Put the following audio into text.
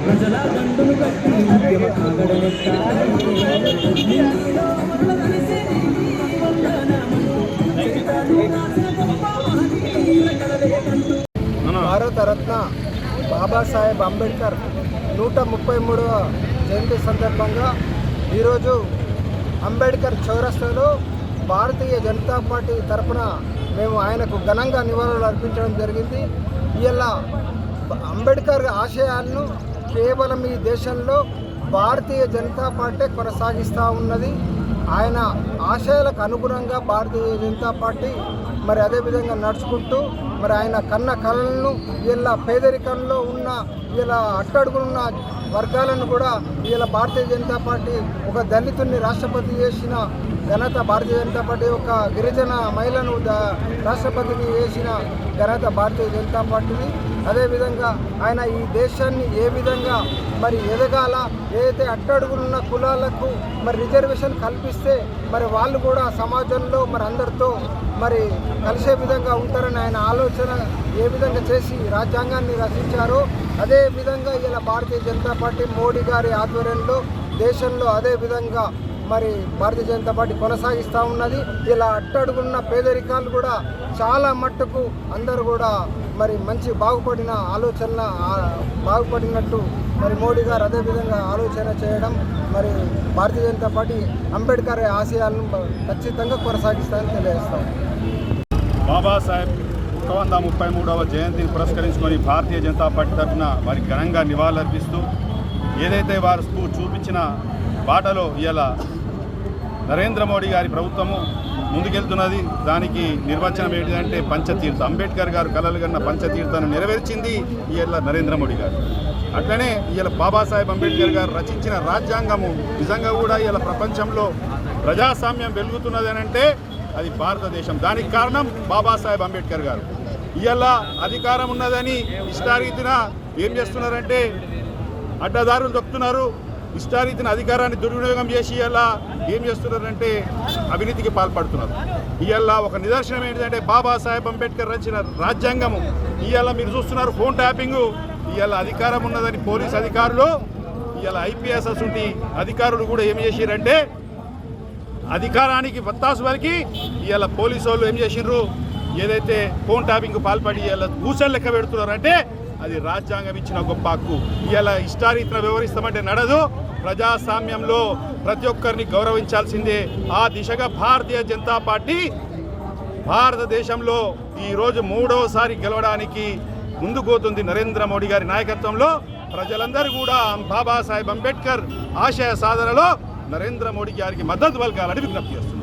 ప్రజల దండును కట్టి ఉద్యమ భారతరత్న బాబాసాహెబ్ అంబేద్కర్ నూట ముప్పై మూడవ జయంతి సందర్భంగా ఈరోజు అంబేద్కర్ చౌరస్తాలో భారతీయ జనతా పార్టీ తరఫున మేము ఆయనకు ఘనంగా నివాళులు అర్పించడం జరిగింది. ఇలా అంబేద్కర్ ఆశయాలను కేవలం ఈ దేశంలో భారతీయ జనతా పార్టీ కొనసాగిస్తూ ఉన్నది. ఆయన ఆశయాలకు అనుగుణంగా భారతీయ జనతా పార్టీ మరి అదేవిధంగా నడుచుకుంటూ మరి ఆయన కన్న కళలను వీళ్ళ పేదరికంలో ఉన్న వీళ్ళ అట్టడుగున్న వర్గాలను కూడా వీళ్ళ భారతీయ జనతా పార్టీ ఒక దళితుడిని రాష్ట్రపతి చేసిన ఘనత భారతీయ జనతా పార్టీ ఒక గిరిజన మహిళను రాష్ట్రపతిని చేసిన ఘనత భారతీయ జనతా పార్టీని. అదేవిధంగా ఆయన ఈ దేశాన్ని ఏ విధంగా మరి ఎదగాల ఏదైతే అట్టడుగులున్న కులాలకు మరి రిజర్వేషన్ కల్పిస్తే మరి వాళ్ళు కూడా సమాజంలో మరి అందరితో మరి కలిసే విధంగా ఉంటారని ఆయన ఆలోచన ఏ విధంగా చేసి రాజ్యాంగాన్ని రచించారో అదే విధంగా ఇలా భారతీయ జనతా పార్టీ మోడీ గారి ఆధ్వర్యంలో దేశంలో అదే విధంగా మరి భారతీయ జనతా పార్టీ కొనసాగిస్తూ ఉన్నది. ఇలా అట్టడుగున్న పేదరికాలు కూడా చాలా మట్టుకు అందరూ కూడా మరి మంచి బాగుపడిన ఆలోచన బాగుపడినట్టు మరి మోడీ గారు అదేవిధంగా ఆలోచన చేయడం మరి భారతీయ జనతా పార్టీ అంబేద్కర్ ఆశయాలను ఖచ్చితంగా కొనసాగిస్తారని తెలియజేస్తాం. బాబాసాహెబ్ ఒక వంద ముప్పై మూడవ జయంతిని పురస్కరించుకొని భారతీయ జనతా పార్టీ తరఫున వారికి ఘనంగా నివాళులర్పిస్తూ ఏదైతే వారు చూపించిన బాటలో ఇలా నరేంద్ర మోడీ గారి ప్రభుత్వము ముందుకెళ్తున్నది. దానికి నిర్వచనం ఏంటంటే పంచతీర్థ. అంబేద్కర్ గారు కలలు కన్న పంచతీర్థాన్ని నెరవేర్చింది ఇవాళ నరేంద్ర మోడీ గారు. అట్లనే ఇవాళ బాబాసాహెబ్ అంబేద్కర్ గారు రచించిన రాజ్యాంగము నిజంగా కూడా ఇవాళ ప్రపంచంలో ప్రజాస్వామ్యం వెలుగుతున్నది అని అంటే అది భారతదేశం. దానికి కారణం బాబాసాహెబ్ అంబేద్కర్ గారు. ఇవాళ అధికారం ఉన్నదని ఇష్టారీతిన ఏం చేస్తున్నారంటే అడ్డదారులు దొక్కుతున్నారు. ఇష్టారీతిన అధికారాన్ని దుర్వినియోగం చేసి ఇలా ఏం చేస్తున్నారంటే అవినీతికి పాల్పడుతున్నారు. ఇవాళ ఒక నిదర్శనం ఏంటంటే బాబాసాహెబ్ అంబేద్కర్ రచించిన రాజ్యాంగము. ఇవాళ మీరు చూస్తున్నారు ఫోన్ ట్యాపింగ్. ఇవాళ అధికారం ఉన్నదని పోలీస్ అధికారులు ఇవాళ ఐపీఎస్ అసంటి అధికారులు కూడా ఏం చేసిరంటే అధికారానికి వత్తాసు వారికి ఇవాళ పోలీసు వాళ్ళు ఏం చేసిండ్రు ఏదైతే ఫోన్ ట్యాపింగ్ పాల్పడి ఇవాళ దూసలు లెక్క పెడుతున్నారంటే అది రాజ్యాంగం ఇచ్చిన గొప్ప హక్కు. ఇలా ఇష్టారీతిన వ్యవహరిస్తామంటే నడదు. ప్రజాస్వామ్యంలో ప్రతి ఒక్కరిని గౌరవించాల్సిందే. ఆ దిశగా భారతీయ జనతా పార్టీ భారతదేశంలో ఈరోజు మూడవసారి గెలవడానికి ముందుకోతుంది నరేంద్ర మోడీ గారి నాయకత్వంలో. ప్రజలందరూ కూడా బాబాసాహెబ్ అంబేద్కర్ ఆశయ సాధనలో నరేంద్ర మోడీ గారికి మద్దతు పలకాలని విజ్ఞప్తి చేస్తారు